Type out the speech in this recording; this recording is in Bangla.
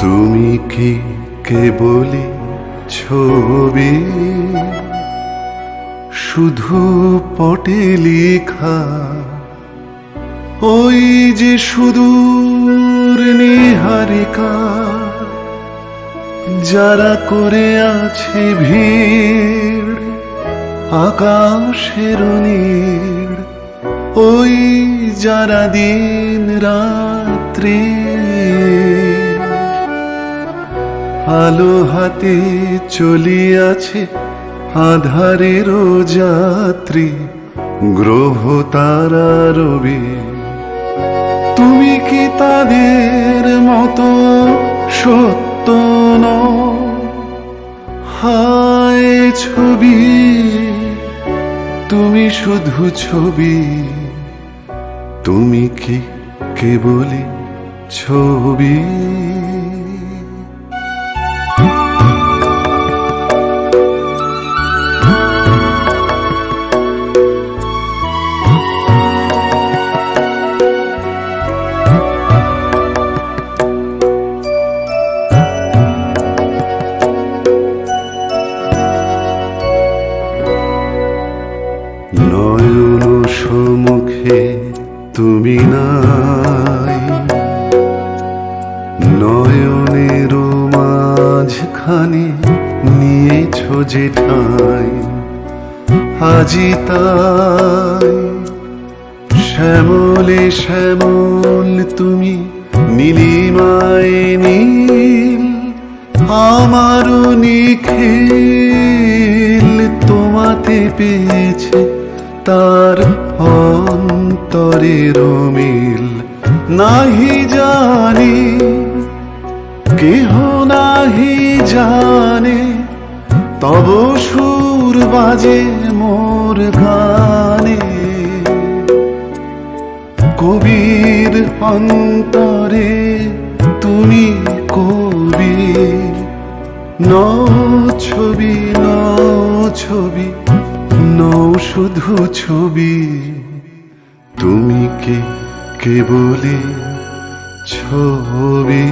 তুমি কি কেবলি ছবি? শুধু পটে লেখা। ওই যে সুদূর নিহারিকা, যারা করে আছে ভিড়, আকাশের নীড়। ওই যারা দিন রাত্রি আলো হাতে চলিয়াছে আধারের যাত্রী গ্রহ তারা রবি। তুমি কি তাদের মতো সত্য ন হায় ছবি, তুমি শুধু ছবি। তুমি কি কেবলই ছবি? নয়ন সম্মুখে তুমি নাই। নয়নের মাঝখানে নিয়েছ যে ঠাই, আজি তাই শ্যামলে শ্যামল তুমি নীলিমায় নীল, আমারও নিখিল তোমাতে পেয়েছে তার অন্তরে মিল নাহি জানি, কেহ নাহি জানে, তব সুর বাজে মোর গানে। কবির অন্তরে তুমি কবি ন ছবি ন ছবি শুধু ছবি। তুমি কে কে বলে ছবি?